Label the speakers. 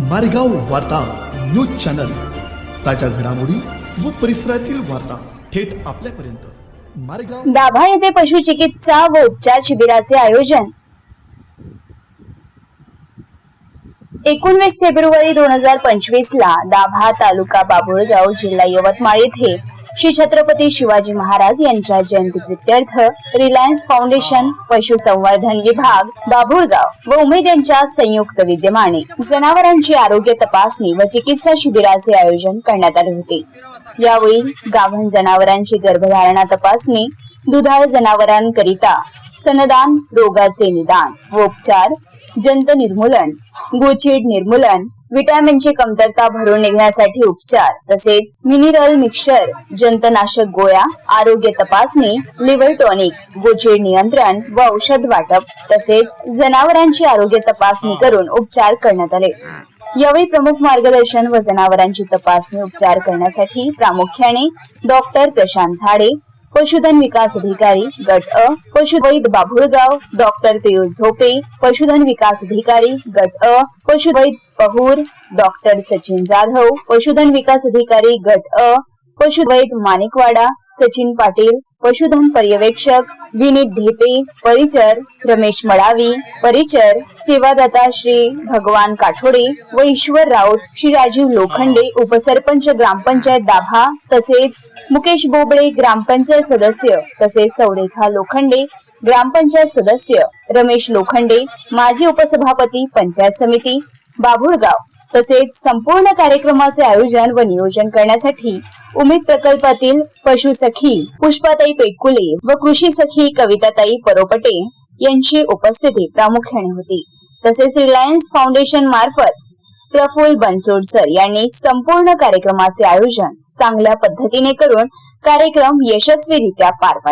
Speaker 1: मारेगाव वार्ता news channel. ताज्या घडामोडी व परिसरातील वार्ता थेट आपल्यापर्यंत. मारेगाव
Speaker 2: दाभा येथे पशुचिकित्सा व उपचार शिबिराचे आयोजन. एकोणवीस फेब्रुवारी दोन हजार पंचवीस ला दाभा तालुका बाभुळगाव जिल्हा यवतमाळ येथे श्री छत्रपती शिवाजी महाराज यांच्या जयंती प्रित्यर्थ रिलायन्स फाउंडेशन पशुसंवर्धन विभाग बाभुळगाव व उमेद यांच्या संयुक्त विद्यमाने जनावरांची आरोग्य तपासणी व चिकित्सा शिबिराचे आयोजन करण्यात आले होते. यावेळी गाभण जनावरांची गर्भधारणा तपासणी दुधाळ जनावरांकरिता स्तनदान रोगाचे निदान व उपचार जंत निर्मूलन गोचिड निर्मूलन विटॅमिनची कमतरता भरून निघण्यासाठी उपचार तसेच मिनिरल मिक्सर जंतनाशक गोळ्या आरोग्य तपासणी लिव्हर टॉनिक गोचीड नियंत्रण व औषध वाटप तसेच जनावरांची आरोग्य तपासणी करून उपचार करण्यात आले. यावेळी प्रमुख मार्गदर्शन व जनावरांची तपासणी उपचार करण्यासाठी प्रामुख्याने डॉक्टर प्रशांत झाडे पशुधन विकास अधिकारी गट अ पशुवैद बाभुळगाव डॉक्टर पियुष झोपे पशुधन विकास अधिकारी गट अ पशुवैद पहूर डॉक्टर सचिन जाधव पशुधन विकास अधिकारी गट अ पशुवैद माणिकवाडा सचिन पाटील पशुधन पर्यवेक्षक विनीत धेपे परिचर रमेश मडावी परिचर सेवादाता श्री भगवान काठोडे व ईश्वर राऊत श्री राजीव लोखंडे उपसरपंच ग्रामपंचायत दाभा तसेच मुकेश बोबडे ग्रामपंचायत सदस्य तसेच सौरेखा लोखंडे ग्रामपंचायत सदस्य रमेश लोखंडे माजी उपसभापती पंचायत समिती बाभुळगाव. तसेच संपूर्ण कार्यक्रमाचे आयोजन व नियोजन करण्यासाठी उमेद प्रकल्पातील पशु सखी पुष्पाताई पेटकुले व कृषी सखी कविताताई परोपटे यांची उपस्थिती प्रामुख्याने होती. तसेच रिलायन्स फाउंडेशन मार्फत प्रफुल्ल बनसोड सर यांनी संपूर्ण कार्यक्रमाचे आयोजन चांगल्या पद्धतीने करून कार्यक्रम यशस्वीरित्या पार पाडला.